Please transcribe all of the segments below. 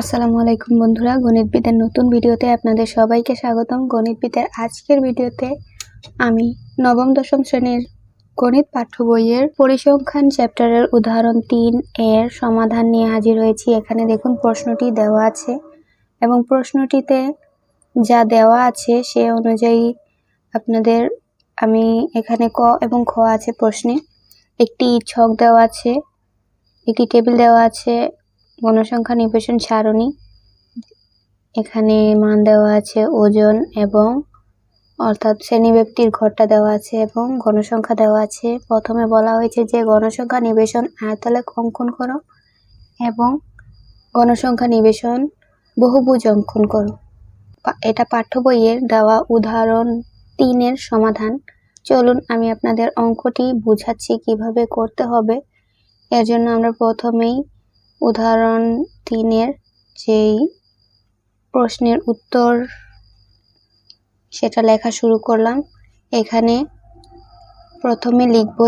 আসসালামু আলাইকুম বন্ধুরা গণিতবিদের নতুন ভিডিওতে আপনাদের সবাইকে স্বাগতম। গণিতবিদের আজকের ভিডিওতে আমি নবম, দশম শ্রেণির গণিত পাঠ্য বইয়ের পরিসংখ্যান চ্যাপ্টারের উদাহরণ তিন এর সমাধান নিয়ে হাজির হয়েছি। এখানে দেখুন প্রশ্নটি দেওয়া আছে এবং প্রশ্নটিতে যা দেওয়া আছে সে অনুযায়ী আপনাদের আমি এখানে ক এবং খ আছে প্রশ্নে। একটি ছক দেওয়া আছে, একটি টেবিল দেওয়া আছে গণসংখ্যা নিবেশন সারণী এখানে মান দেওয়া আছে ওজন এবং, অর্থাৎ শ্রেণি ব্যক্তির ঘরটা দেওয়া আছে এবং গণসংখ্যা দেওয়া আছে। প্রথমে বলা হয়েছে যে গণসংখ্যা নিবেশন আয়তলেখ অঙ্কন করো এবং গণসংখ্যা নিবেশন বহুভুজ অঙ্কন করো। এটা পাঠ্য বইয়ের দেওয়া উদাহরণ তিনের সমাধান। চলুন আমি আপনাদের অঙ্কটি বুঝাচ্ছি কীভাবে করতে হবে। এর জন্য আমরা প্রথমেই উদাহরণ তিনের যেই প্রশ্নের উত্তর সেটা লেখা শুরু করলাম। এখানে প্রথমে লিখব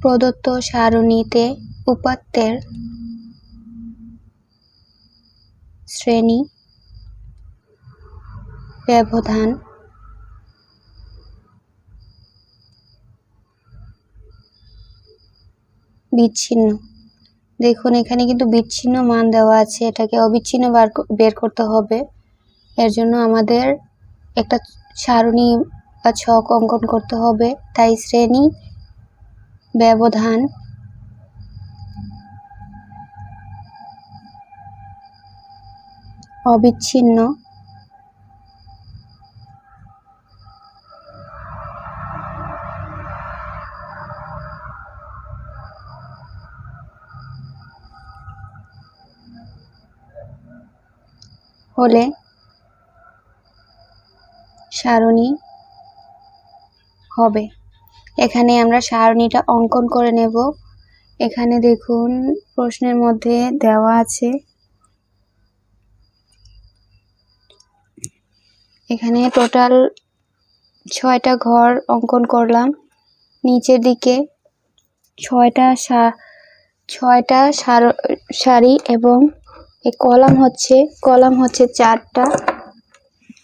প্রদত্ত সারণীতে উপাত্তের শ্রেণি ব্যবধান। বিচ্ছিন্ন। দেখুন, এখানে কিন্তু বিচ্ছিন্ন মান দেওয়া আছে। এটাকে অবিচ্ছিন্ন বার বের করতে হবে। এর জন্য আমাদের একটা সারণী বা ছক অঙ্কন করতে হবে। তাই শ্রেণি, ব্যবধান, অবিচ্ছিন্ন হলে সারণী হবে। এখানে আমরা সারণীটা অঙ্কন করে নেব। এখানে দেখুন, প্রশ্নের মধ্যে দেওয়া আছে। এখানে টোটাল ছয়টা ঘর অঙ্কন করলাম। নিচের দিকে ছয়টা ছয়টা সার- সারি এবং এই কলাম হচ্ছে কলাম হচ্ছে চারটা,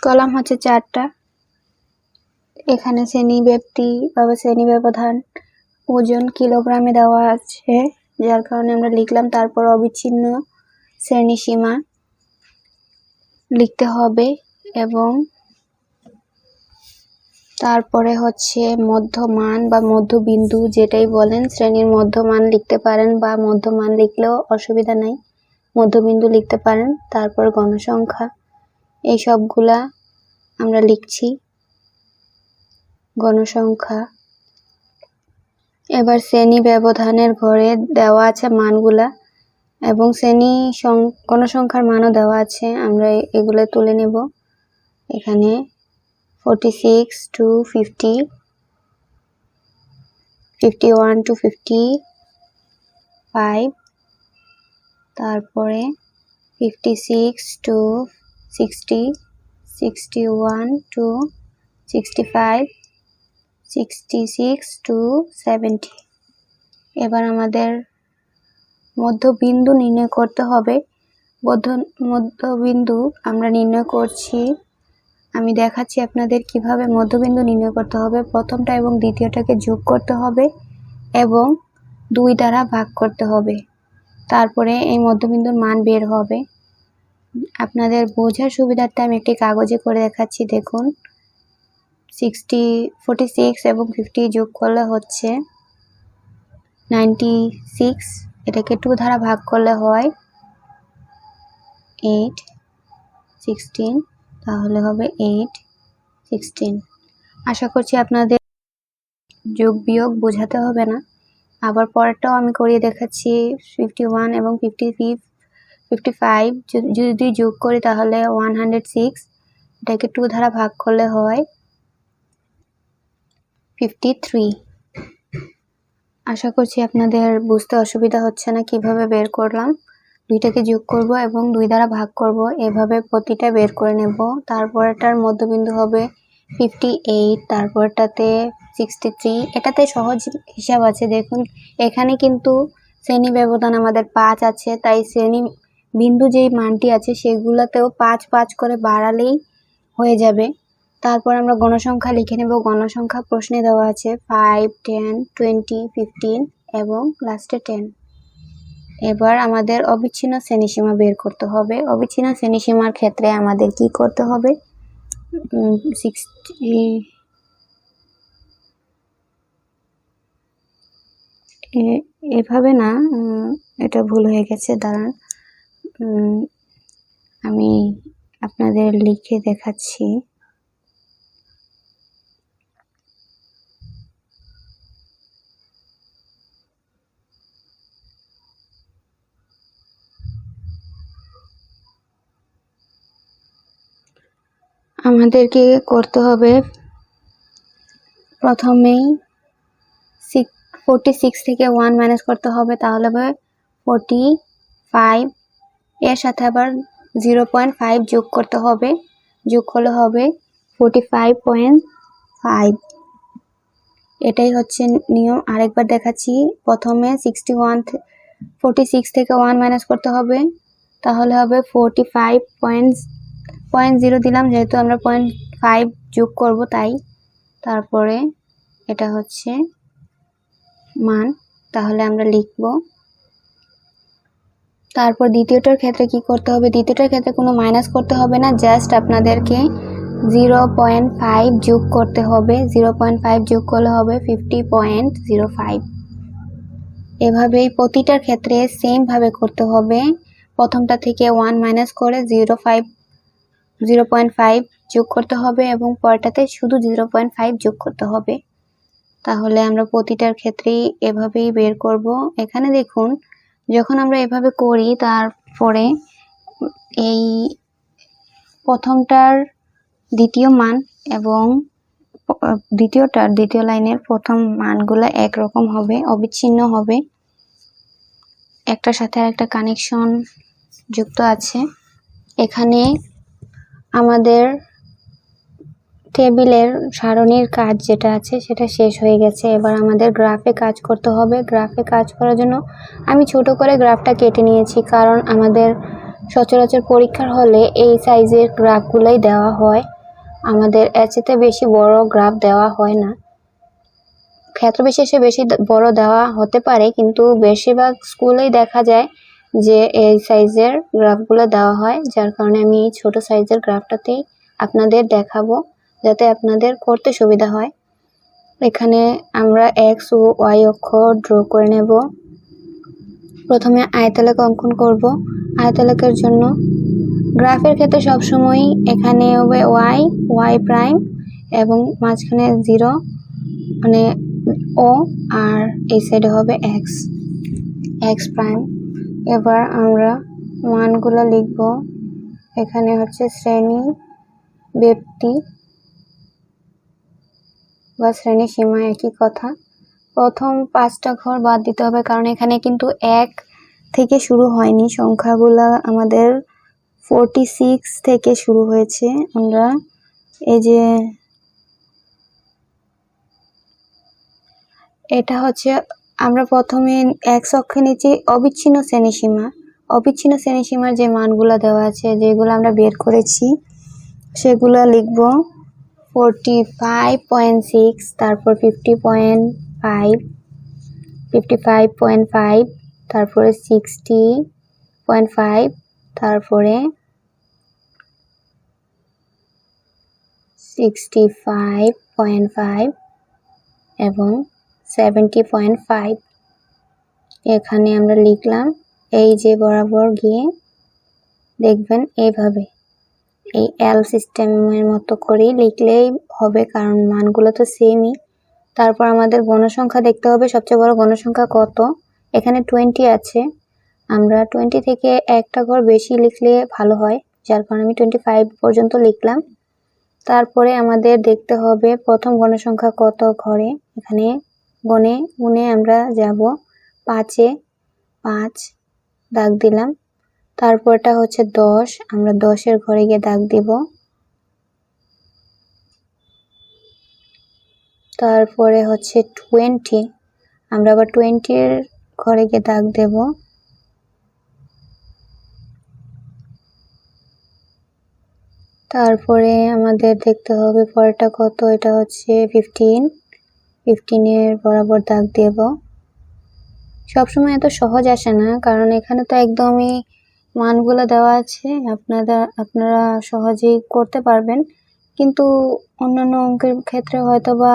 কলাম হচ্ছে চারটা। এখানে শ্রেণি ব্যক্তি বা শ্রেণি ব্যবধান, ওজন কিলোগ্রামে দেওয়া আছে, যার কারণে আমরা লিখলাম, তারপর অবিচ্ছিন্ন শ্রেণি সীমা লিখতে হবে এবং তারপরে হচ্ছে মধ্যমান বা মধ্যবিন্দু যেটাই বলেন, শ্রেণির মধ্যমান লিখতে পারেন বা মধ্যমান লিখলেও অসুবিধা নাই। মধ্যবিন্দু লিখতে পারেন, তারপর গণসংখ্যা। এই সবগুলা আমরা লিখছি। গণসংখ্যা। এবার শ্রেণি ব্যবধানের ঘরে দেওয়া আছে মানগুলা এবং শ্রেণি গণসংখ্যার মানও দেওয়া আছে। আমরা এগুলো তুলে নেব। এখানে forty six two fifty fifty one two fifty five তারপরে fifty six two sixty sixty one two sixty five sixty six two seventy এবার আমাদের মধ্যবিন্দু নির্ণয় করতে হবে। মধ্য মধ্যবিন্দু আমরা নির্ণয় করছি। আমি দেখাচ্ছি আপনাদের কীভাবে মধ্যবিন্দু নির্ণয় করতে হবে। প্রথমটা এবং দ্বিতীয়টাকে যোগ করতে হবে এবং দুই দ্বারা ভাগ করতে হবে। তারপরে এই মধ্যবিন্দুর মান বের হবে। আপনাদের বোঝার সুবিধার্থে আমি একটি কাগজে করে দেখাচ্ছি, দেখুন। সিক্সটি ফোর্টি সিক্স এবং ফিফটি যোগ করলে হচ্ছে নাইনটি সিক্স এটাকে টু দ্বারা ভাগ করলে হয় এইট সিক্সটিন তাহলে হবে এইট সিক্সটিন আশা করছি আপনাদের যোগ বিয়োগ বোঝাতে হবে না। আবার পরেরটাও আমি করিয়ে দেখাচ্ছি ফিফটি ওয়ান এবং ফিফটি ফিফটি ফাইভ যদি যোগ করি তাহলে ওয়ান হান্ড্রেড সিক্স এটাকে টু দ্বারা ভাগ করলে হয় ফিফটি থ্রি আশা করছি আপনাদের বুঝতে অসুবিধা হচ্ছে না কীভাবে বের করলাম। দুইটাকে যোগ করব এবং দুই দ্বারা ভাগ করব, এভাবে প্রতিটা বের করে নেব। তারপরেটার মধ্যবিন্দু হবে ফিফটি এইট তারপরটাতে সিক্সটি থ্রি এটাতে সহজ হিসাব আছে। দেখুন, এখানে কিন্তু শ্রেণি ব্যবধান আমাদের পাঁচ আছে, তাই শ্রেণি বিন্দু যেই মানটি আছে, সেগুলোতেও পাঁচ পাঁচ করে বাড়ালেই হয়ে যাবে। তারপর আমরা গণসংখ্যা লিখে নেব। গণসংখ্যা প্রশ্নে দেওয়া আছে ফাইভ টেন টোয়েন্টি ফিফটিন এবং লাস্টে টেন এবার আমাদের অবিচ্ছিন্ন শ্রেণীসীমা বের করতে হবে। অবিচ্ছিন্ন শ্রেণীসীমার ক্ষেত্রে আমাদের কি করতে হবে? সিক্সটি এভাবে না এটা ভুল হয়ে গেছে দাঁড়ান। আমি আপনাদের লিখে দেখাচ্ছি। আমাদেরকে করতে হবে। প্রথমেই সিক্স ফোরটি সিক্স থেকে ওয়ান মাইনাস করতে হবে, তাহলে হবে ফোরটি ফাইভ এর সাথে আবার জিরো পয়েন্ট ফাইভ যোগ করতে হবে। যোগ করলে হবে ফোরটি ফাইভ পয়েন্ট ফাইভ এটাই হচ্ছে নিয়ম। আরেকবার দেখাচ্ছি। প্রথমে সিক্সটি ওয়ান ফোরটি সিক্স থেকে ওয়ান মাইনাস করতে হবে। তাহলে হবে forty five point point zero দিলাম, যেহেতু আমরা পয়েন্ট ফাইভ যোগ করব তাই। তারপরে এটা হচ্ছে মান, তাহলে আমরা লিখব। তারপর দ্বিতীয়টার ক্ষেত্রে কি করতে হবে? দ্বিতীয়টার ক্ষেত্রে কোনো মাইনাস করতে হবে না জাস্ট আপনাদেরকে জিরো পয়েন্ট ফাইভ যোগ করতে হবে। জিরো পয়েন্ট ফাইভ যোগ করলে হবে ফিফটি পয়েন্ট জিরো ফাইভ এভাবেই প্রতিটার ক্ষেত্রে সেমভাবে করতে হবে। প্রথমটা থেকে ওয়ান মাইনাস করে zero five zero point five যোগ করতে হবে এবং পরটাতে শুধু জিরো পয়েন্ট ফাইভ যোগ করতে হবে। তাহলে আমরা প্রতিটার ক্ষেত্রেই এভাবেই বের করব। এখানে দেখুন, যখন আমরা এভাবে করি, তারপরে এই প্রথমটার দ্বিতীয় মান এবং দ্বিতীয়টার দ্বিতীয় লাইনের প্রথম মানগুলো একরকম হবে, অবিচ্ছিন্ন হবে। একটার সাথে আর একটা কানেকশন যুক্ত আছে। এখানে আমাদের টেবিলের সারণীর কাজ যেটা আছে সেটা শেষ হয়ে গেছে। এবার আমাদের গ্রাফে কাজ করতে হবে। গ্রাফে কাজ করার জন্য আমি ছোট করে গ্রাফটা কেটে নিয়েছি কারণ আমাদের সচরাচর পরীক্ষার হলে এই সাইজের গ্রাফগুলোই দেওয়া হয়। আমাদের এর চেয়ে বেশি বড় গ্রাফ দেওয়া হয় না। ক্ষেত্র বিশেষে বেশি বড় দেওয়া হতে পারে, কিন্তু বেশিরভাগ স্কুলেই দেখা যায় যে এই সাইজের গ্রাফগুলো দেওয়া হয়, যার কারণে আমি এই ছোটো সাইজের গ্রাফটাতেই আপনাদের দেখাবো, যাতে আপনাদের করতে সুবিধা হয়। এখানে আমরা এক্স ও ওয়াই অক্ষ ড্র করে নেব। প্রথমে আয়তালেখ অঙ্কন করব। আয়তালেখের জন্য গ্রাফের ক্ষেত্রে সবসময় এখানে হবে ওয়াই ওয়াই প্রাইম এবং মাঝখানে জিরো মানে ও আর এই সাইডে হবে এক্স এক্স প্রাইম এবার আমরা মানগুলো লিখব। এখানে হচ্ছে শ্রেণি, ব্যক্তি বা শ্রেণি সীমা একই কথা। প্রথম পাঁচটা ঘর বাদ দিতে হবে, কারণ এখানে কিন্তু এক থেকে শুরু হয়নি। সংখ্যাগুলা আমাদের ফোরটি সিক্স থেকে শুরু হয়েছে। আমরা এই যে এটা হচ্ছে আমরা প্রথমে এক অক্ষে নিচে অবিচ্ছিন্ন শ্রেণীসীমা। অবিচ্ছিন্ন শ্রেণীসীমার যে মানগুলো দেওয়া আছে, যেগুলো আমরা বের করেছি, সেগুলো লিখব ফোরটি ফাইভ পয়েন্ট সিক্স তারপর fifty point five fifty five point five তারপরে সিক্সটি পয়েন্ট ফাইভ তারপরে সিক্সটি ফাইভ পয়েন্ট ফাইভ এবং সেভেন্টি পয়েন্ট ফাইভ এখানে আমরা লিখলাম এই যে বরাবর গিয়ে দেখবেন এইভাবে। এই এল সিস্টেমের মতো করেই লিখলেই হবে, কারণ মানগুলো তো সেমই তারপর আমাদের গণসংখ্যা দেখতে হবে, সবচেয়ে বড় গণসংখ্যা কত? এখানে টোয়েন্টি আছে। আমরা টোয়েন্টি থেকে একটা ঘর বেশি লিখলে ভালো হয়, যার কারণে আমি টোয়েন্টি ফাইভ পর্যন্ত লিখলাম। তারপরে আমাদের দেখতে হবে প্রথম গণসংখ্যা কত ঘরে? এখানে গণে গুনে আমরা যাব। পাঁচে পাঁচ দাগ দিলাম। তারপরটা হচ্ছে দশ। আমরা দশের ঘরে গিয়ে দাগ দিব। তারপরে হচ্ছে টোয়েন্টি আমরা আবার টোয়েন্টির ঘরে গিয়ে দাগ দেব। তারপরে আমাদের দেখতে হবে পরেরটা কত? এটা হচ্ছে ফিফটিন ফিফটিনের বরাবর দাগ দেব। সবসময় এত সহজ আসে না, কারণ এখানে তো একদমই মানগুলো দেওয়া আছে, আপনারা আপনারা সহজেই করতে পারবেন। কিন্তু অন্যান্য অঙ্কের ক্ষেত্রে হয়তো বা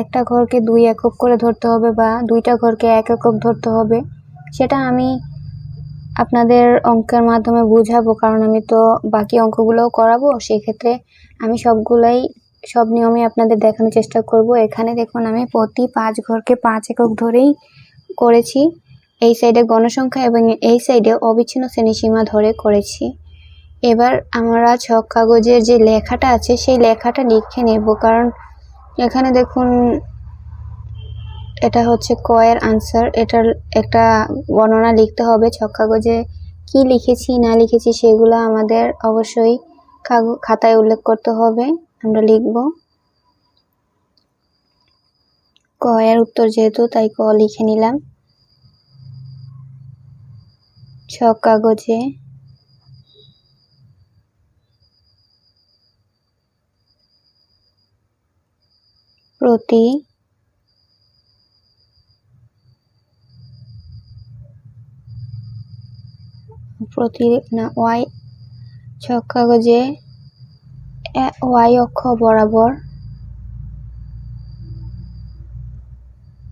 একটা ঘরকে দুই একক করে ধরতে হবে বা দুইটা ঘরকে এক একক ধরতে হবে, সেটা আমি আপনাদের অঙ্কের মাধ্যমে বুঝাবো, কারণ আমি তো বাকি অঙ্কগুলোও করাবো। সেই ক্ষেত্রে আমি সবগুলাই সব নিয়মে আপনাদের দেখানোর চেষ্টা করব। এখানে দেখুন, আমি প্রতি পাঁচ ঘরকে পাঁচ একক ধরেই করেছি। এই সাইডে গণসংখ্যা এবং এই সাইডে অবিচ্ছিন্ন শ্রেণীসীমা ধরে করেছি। এবার আমরা ছক কাগজের যে লেখাটা আছে, সেই লেখাটা লিখে নেব। কারণ এখানে দেখুন, এটা হচ্ছে কয়ের আনসার এটার একটা বর্ণনা লিখতে হবে, ছক কাগজে কী লিখেছি, না লিখেছি, সেগুলো আমাদের অবশ্যই খাতায় উল্লেখ করতে হবে। আমরা লিখব। ক এর উত্তর যেহেতু, তাই ক লিখে নিলাম। ছক কাগজে। প্রতি প্রতি না, ওয়াই ছক কাগজে ওয়াই অক্ষ বরাবর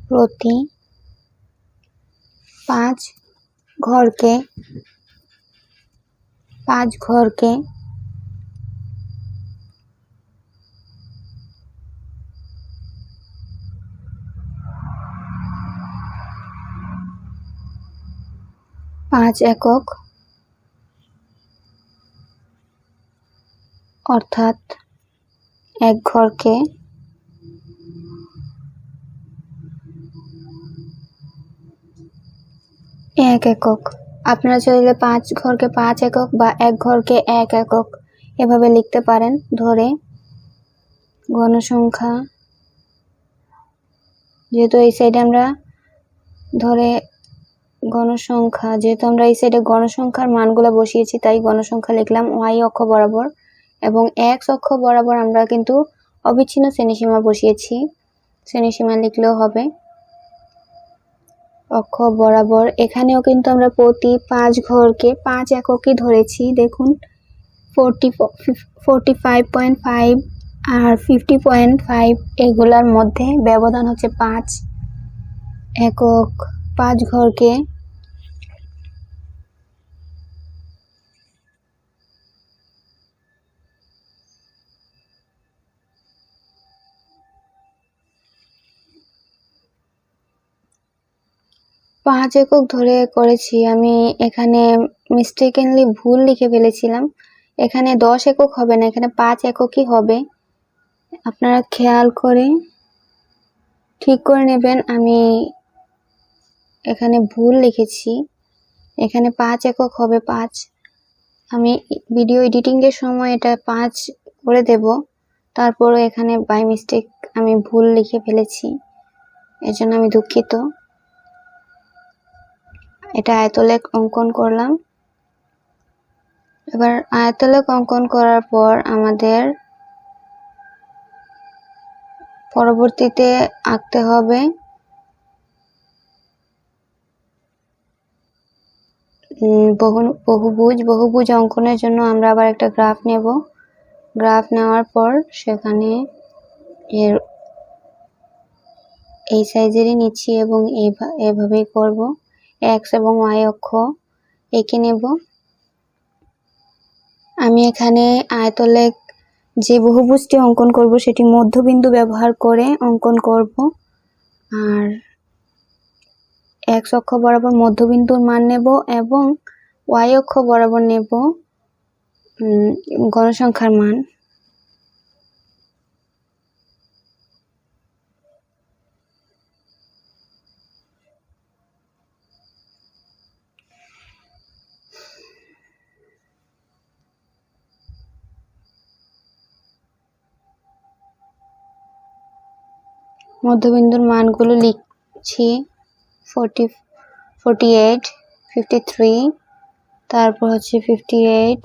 প্রতি পাঁচ ঘরকে পাঁচ ঘরকে পাঁচ একক অর্থাৎ এক ঘরকে এক একক। আপনারা চাইলে পাঁচ ঘরকে পাঁচ একক বা এক ঘরকে এক একক এভাবে লিখতে পারেন ধরে গণসংখ্যা যেহেতু এই সাইডে আমরা ধরে গণসংখ্যা যেহেতু আমরা এই সাইডে গণসংখ্যার মানগুলো বসিয়েছি, তাই গণসংখ্যা লিখলাম ওয়াই অক্ষ বরাবর। এবং এক্স অক্ষ বরাবর আমরা কিন্তু অবিচ্ছিন্ন শ্রেণীসীমা বসিয়েছি। শ্রেণীসীমা লিখলেও হবে। অক্ষ বরাবর এখানেও কিন্তু আমরা প্রতি পাঁচ ঘরকে পাঁচ এককই ধরেছি। দেখুন forty forty five point five আর ফিফটি পয়েন্ট ফাইভ এগুলার মধ্যে ব্যবধান হচ্ছে পাঁচ। একক পাঁচ ঘরকে পাঁচ একক ধরে করেছি। আমি এখানে মিস্টেকেনলি ভুল লিখে ফেলেছিলাম। এখানে দশ একক হবে না, এখানে পাঁচ এককই হবে। আপনারা খেয়াল করে ঠিক করে নেবেন, আমি এখানে ভুল লিখেছি। এখানে পাঁচ একক হবে, পাঁচ। আমি ভিডিও এডিটিংয়ের সময় এটা পাঁচ করে দেব। তারপরও এখানে বাই মিস্টেক আমি ভুল লিখে ফেলেছি। এজন্য আমি দুঃখিত। এটা আয়তলেখ অঙ্কন করলাম। এবার আয়তলেখ অঙ্কন করার পর আমাদের পরবর্তীতে আঁকতে হবে বহু, বহুভুজ বহুভুজ অঙ্কনের জন্য আমরা আবার একটা গ্রাফ নেব। গ্রাফ নেওয়ার পর সেখানে এর এই সাইজেরই নিচ্ছি এবং এভাবেই করব। এক্স এবং ওয়াই অক্ষ, এঁকে নেব। আমি এখানে আয়তলেখ যে বহুভুজটি অঙ্কন করব, সেটি মধ্যবিন্দু ব্যবহার করে অঙ্কন করব। আর এক্স অক্ষ বরাবর মধ্যবিন্দুর মান নেব এবং ওয়াই অক্ষ বরাবর নেব গণসংখ্যার মান। মধ্যবিন্দুর মানগুলো লিখছি forty forty eight fifty three তারপর হচ্ছে fifty eight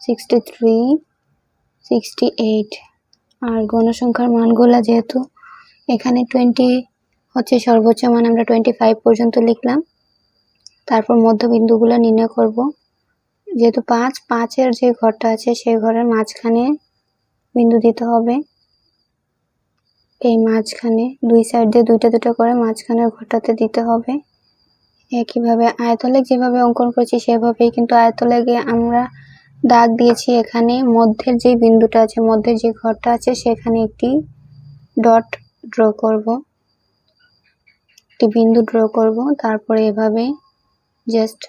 sixty three sixty eight আর গণসংখ্যার মানগুলো যেহেতু এখানে টোয়েন্টি হচ্ছে সর্বোচ্চ মান, আমরা টোয়েন্টি ফাইভ পর্যন্ত লিখলাম। তারপর মধ্যবিন্দুগুলো নির্ণয় করব। যেহেতু পাঁচ, পাঁচের যে ঘরটা আছে, সেই ঘরের মাঝখানে বিন্দু দিতে হবে। এই মাঝখানে, দুই সাইড দিয়ে দুইটা দুটো করে মাঝখানের ঘরটাতে দিতে হবে। একইভাবে আয়তলেখ যেভাবে অঙ্কন করেছি সেভাবেই কিন্তু আয়তলেখে আমরা দাগ দিয়েছি এখানে। মধ্যের যে বিন্দুটা আছে, মধ্যের যে ঘরটা আছে, সেখানে একটি ডট ড্র করব। একটি বিন্দু ড্র করব। তারপরে এভাবে জাস্ট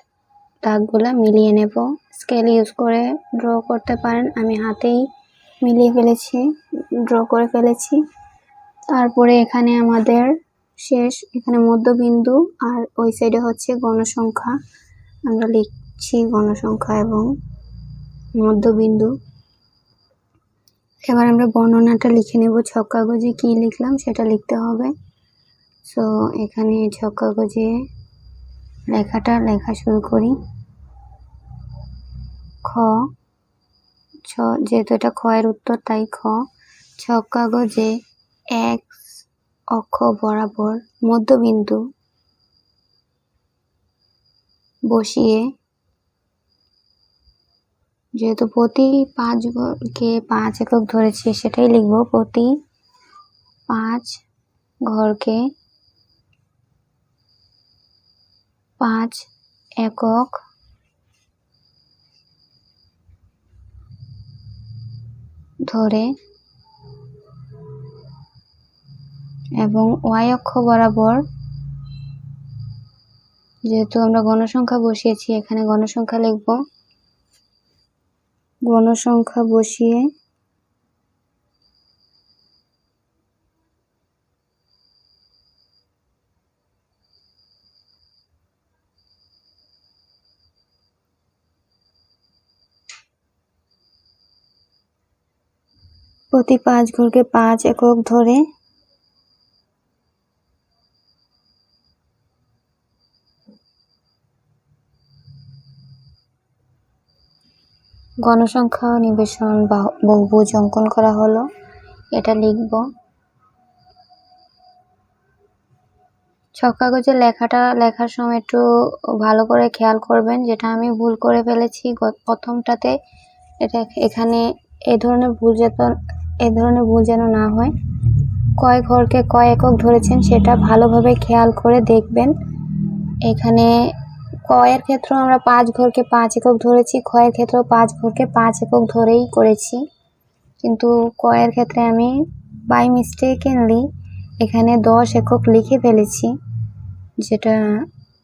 দাগগুলো মিলিয়ে নেব। স্কেল ইউজ করে ড্র করতে পারেন। আমি হাতেই মিলিয়ে ফেলেছি ড্র করে ফেলেছি। তারপরে এখানে আমাদের শেষ, এখানে মধ্যবিন্দু আর ওই সাইডে হচ্ছে গণসংখ্যা। আমরা লিখছি গণসংখ্যা এবং মধ্যবিন্দু। এবার আমরা বর্ণনাটা লিখে নেব, ছক কাগজে কী লিখলাম সেটা লিখতে হবে। সো এখানে ছক কাগজে লেখাটা, লেখা শুরু করি। খ, ছ, যেহেতু এটা খ এর উত্তর, তাই খ। ছক কাগজে এক অক্ষ বরাবর মধ্যবিন্দু বসিয়ে, যেহেতু প্রতি পাঁচ ঘরকে পাঁচ একক ধরেছি, সেটাই লিখব। প্রতি পাঁচ ঘরকে পাঁচ একক ধরে এবং ওয়াই অক্ষ বরাবর যেহেতু আমরা গণসংখ্যা বসিয়েছি, এখানে গণসংখ্যা লিখব। গণসংখ্যা বসিয়ে প্রতি পাঁচ ঘরকে পাঁচ একক ধরে গণসংখ্যা নিবেশন বা বহুভুজ অঙ্কন করা হলো। এটা লিখব। ছক কাগজে লেখাটা লেখার সময় একটু ভালো করে খেয়াল করবেন, যেটা আমি ভুল করে ফেলেছি। প্রথমটাতে এটা এখানে এ ধরনের ভুল যেত এ ধরনের ভুল যেন না হয়। কয় ঘরকে কয় একক ধরেছেন, সেটা ভালোভাবে খেয়াল করে দেখবেন। এখানে কয়ের ক্ষেত্রেও আমরা পাঁচ ঘরকে পাঁচ একক ধরেছি, ক্ষয়ের ক্ষেত্রেও পাঁচ ঘরকে পাঁচ একক ধরেই করেছি। কিন্তু কয়ের ক্ষেত্রে আমি বাই মিস্টেকেনলি এখানে দশ একক লিখে ফেলেছি, যেটা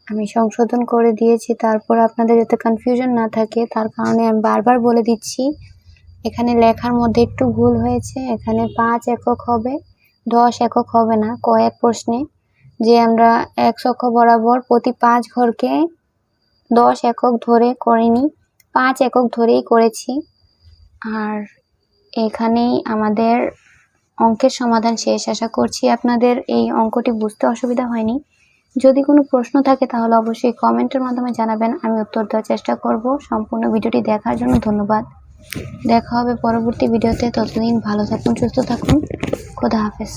আমি সংশোধন করে দিয়েছি। তারপর আপনাদের যাতে কনফিউশন না থাকে, তার কারণে আমি বারবার বলে দিচ্ছি, এখানে লেখার মধ্যে একটু ভুল হয়েছে, এখানে পাঁচ একক হবে, দশ একক হবে না। কয়েক প্রশ্নে যে আমরা এক সক্ষ বরাবর প্রতি পাঁচ ঘরকে দশ একক ধরে করিনি, পাঁচ একক ধরেই করেছি। আর এখানেই আমাদের অঙ্কের সমাধান শেষ। আশা করছি আপনাদের এই অঙ্কটি বুঝতে অসুবিধা হয়নি। যদি কোনো প্রশ্ন থাকে তাহলে অবশ্যই কমেন্টের মাধ্যমে জানাবেন, আমি উত্তর দেওয়ার চেষ্টা করব। সম্পূর্ণ ভিডিওটি দেখার জন্য ধন্যবাদ। দেখা হবে পরবর্তী ভিডিওতে। ততদিন ভালো থাকুন, সুস্থ থাকুন। খোদা হাফেজ।